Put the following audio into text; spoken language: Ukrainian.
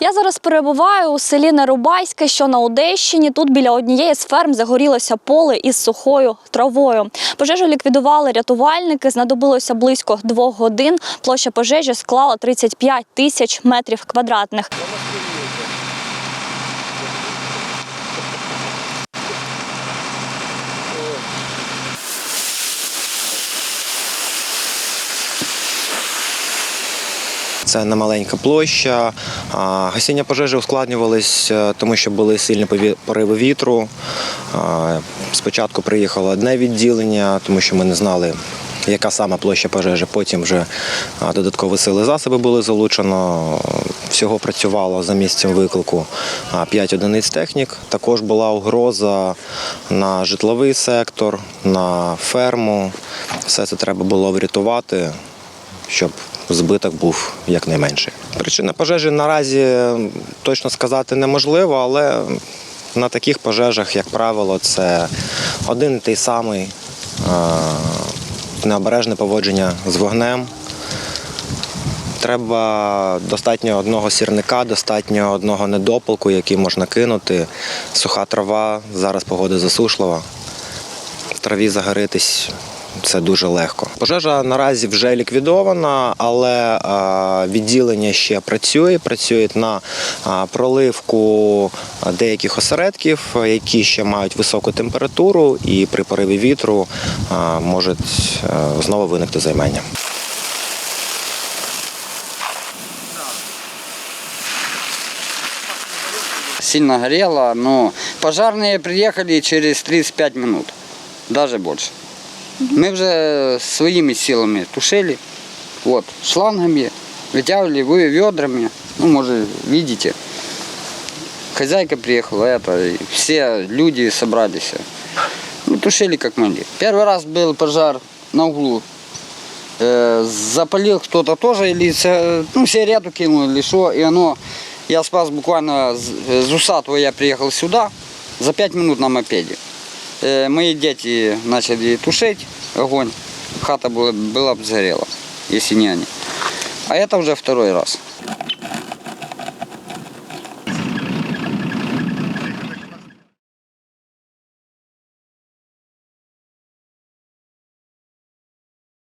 Я зараз перебуваю у селі Нерубайське, що на Одещині. Тут біля однієї з ферм загорілося поле із сухою травою. Пожежу ліквідували рятувальники. Знадобилося близько двох годин. Площа пожежі склала 35 тисяч метрів квадратних. Це немаленька площа. Гасіння пожежі ускладнювались, е, тому що були сильні пориви вітру. Спочатку приїхало одне відділення, тому що ми не знали, яка саме площа пожежі. Потім вже додаткові сили засоби були залучено. Всього працювало за місцем виклику 5 одиниць технік. Також була угроза на житловий сектор, на ферму. Все це треба було врятувати щоб збиток був якнайменший. Причина пожежі наразі точно сказати неможливо, але на таких пожежах, як правило, це один і той самий необережне поводження з вогнем. Треба достатньо одного сірника, достатньо одного недопалку, який можна кинути. Суха трава, зараз погода засушлива. В траві загоритись це дуже легко. Пожежа наразі вже ліквідована, але відділення ще працює. Працюють на проливку деяких осередків, які ще мають високу температуру, і при пориві вітру можуть знову виникти займання. Сильно горело, но пожарные приехали через 35 минут, даже больше. Мы уже своими силами тушили, вот, шлангами, вытягивали вы ведрами, ну, может, видите. Хозяйка приехала, это, все люди собрались. Мы тушили как могли. Первый раз был пожар на углу. Э, запалил кто-то тоже, или ну, сигарету кинул, или что, и оно, я спас буквально с Усатого я приехал сюда за пять минут на мопеде. Э, мои дети начали тушить огонь, хата была, была бы сгорела, если не они. А это уже второй раз.